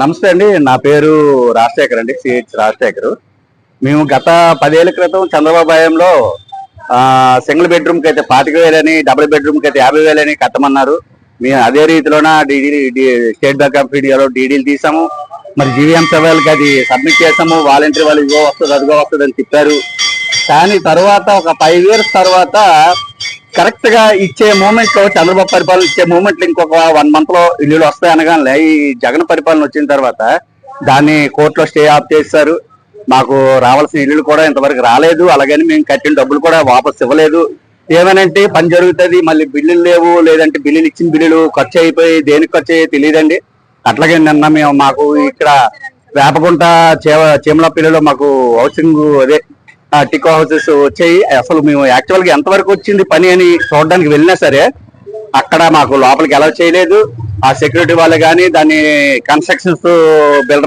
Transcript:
నమస్తే అండి నా పేరు రాజశేఖర్ అండి సిహెచ్ రాజశేఖర్. మేము గత పదేళ్ళ క్రితం చంద్రబాబు హయాంలో సింగిల్ బెడ్రూమ్కి అయితే పాతిక వేలని డబుల్ బెడ్రూమ్కి అయితే యాభై వేలని కట్టమన్నారు. మేము అదే రీతిలోన డీడీ స్టేట్ బ్యాంక్ ఆఫ్ ఇండియాలో డీడీలు తీసాము. మరి జీవీఎం సభ్యులకి అది సబ్మిట్ చేసాము వాలంటీర్ వాళ్ళు ఇగో వస్తుంది అదిగో వస్తుంది అని చెప్పారు. కానీ తర్వాత ఒక ఫైవ్ ఇయర్స్ తర్వాత కరెక్ట్గా ఇచ్చే మూమెంట్లో చంద్రబాబు పరిపాలన ఇచ్చే మూమెంట్ ఇంకొక వన్ మంత్లో ఇల్లులు వస్తాయి అనగానే ఈ జగన్ పరిపాలన వచ్చిన తర్వాత దాన్ని కోర్టులో స్టే ఆఫ్ చేశారు. మాకు రావాల్సిన ఇల్లులు కూడా ఇంతవరకు రాలేదు. అలాగని మేము కట్టిన డబ్బులు కూడా వాపస్ ఇవ్వలేదు. ఏమనంటే పని జరుగుతుంది మళ్ళీ బిల్లులు లేవు లేదంటే బిల్లులు ఇచ్చిన బిల్లులు ఖర్చు అయిపోయి దేనికి ఖర్చు అయ్యి తెలియదండి. అట్లాగే నిన్న మేము మాకు ఇక్కడ వేపకుంట చీమల పిల్లలో మాకు హౌసింగ్ అదే టికో హౌసెస్ వచ్చాయి. అసలు మేము యాక్చువల్గా ఎంతవరకు వచ్చింది పని అని చూడడానికి వెళ్ళినా సరే అక్కడ మాకు లోపలికి ఎలా చేయలేదు. ఆ సెక్యూరిటీ వాళ్ళు కానీ దాన్ని కన్స్ట్రక్షన్స్ బిల్డర్